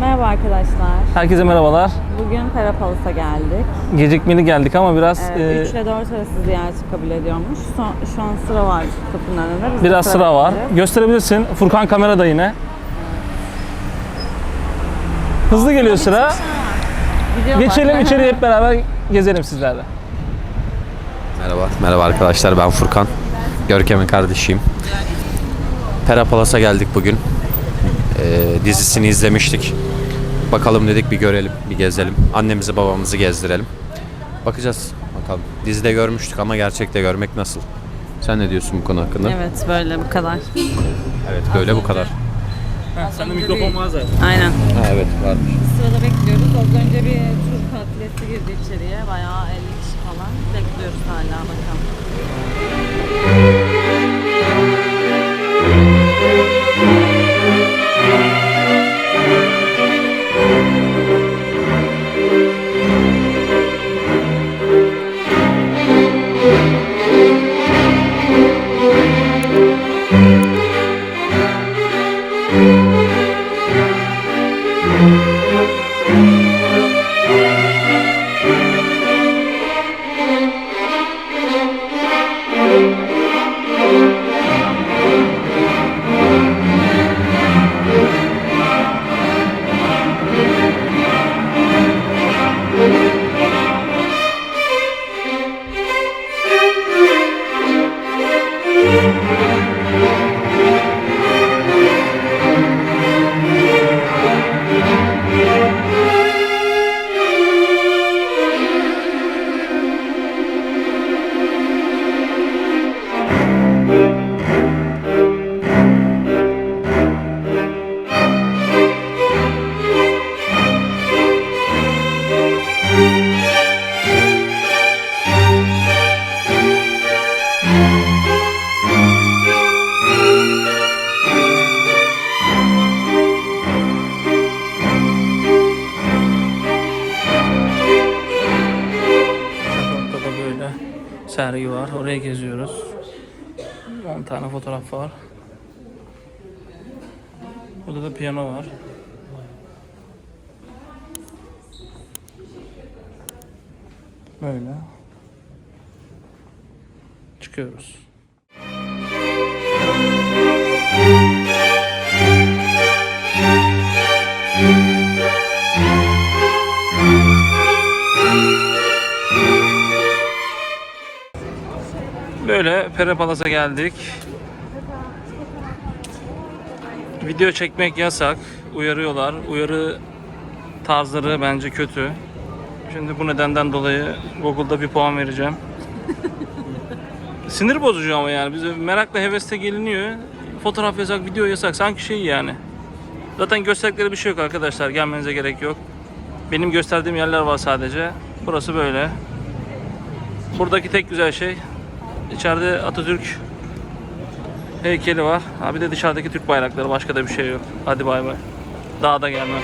Merhaba arkadaşlar. Herkese merhabalar. Bugün Perapalıs'a geldik. Gecikmeli geldik ama biraz Ee, e, 3 ile 4 arası ziyaretçi kabul ediyormuş. Son, şu an sıra var kapının önünde. Biz de biraz sıra var. bekleyeceğiz. Gösterebilirsin. Furkan kamerada yine. Hızlı geliyor sıra. Geçelim içeri hep beraber gezelim sizlerle. Merhaba. Merhaba arkadaşlar ben Furkan. Görkem'in kardeşiyim. Pera Palas'a geldik bugün. Ee, dizisini izlemiştik. Bakalım dedik bir görelim, bir gezelim. Annemizi babamızı gezdirelim. Bakacağız bakalım. Dizide görmüştük ama gerçekte görmek nasıl? Sen ne diyorsun bu konu hakkında? Evet böyle bu kadar. Evet böyle bu kadar. Sende mikrofon var zaten. Aynen. Ha, evet varmış. Sırada bekliyoruz. Az önce bir tur katilesi girdi içeriye. Bayağı 50 kişi falan. Bekliyoruz hala bakalım. Sergi var. Oraya geziyoruz. 10 tane fotoğraf var. Burada da piyano var. Böyle. Çıkıyoruz. Böyle Pere Palas'a geldik. Video çekmek yasak. Uyarıyorlar. Uyarı tarzları bence kötü. Şimdi bu nedenden dolayı Google'da bir puan vereceğim. Sinir bozucu ama yani. Bize merakla hevesle geliniyor. Fotoğraf yasak, video yasak. Sanki şey yani. Zaten gösterdikleri bir şey yok arkadaşlar. Gelmenize gerek yok. Benim gösterdiğim yerler var sadece. Burası böyle. Buradaki tek güzel şey içeride Atatürk heykeli var. Ha bir de dışarıdaki Türk bayrakları başka da bir şey yok. Hadi bay bay. Daha da gelmem.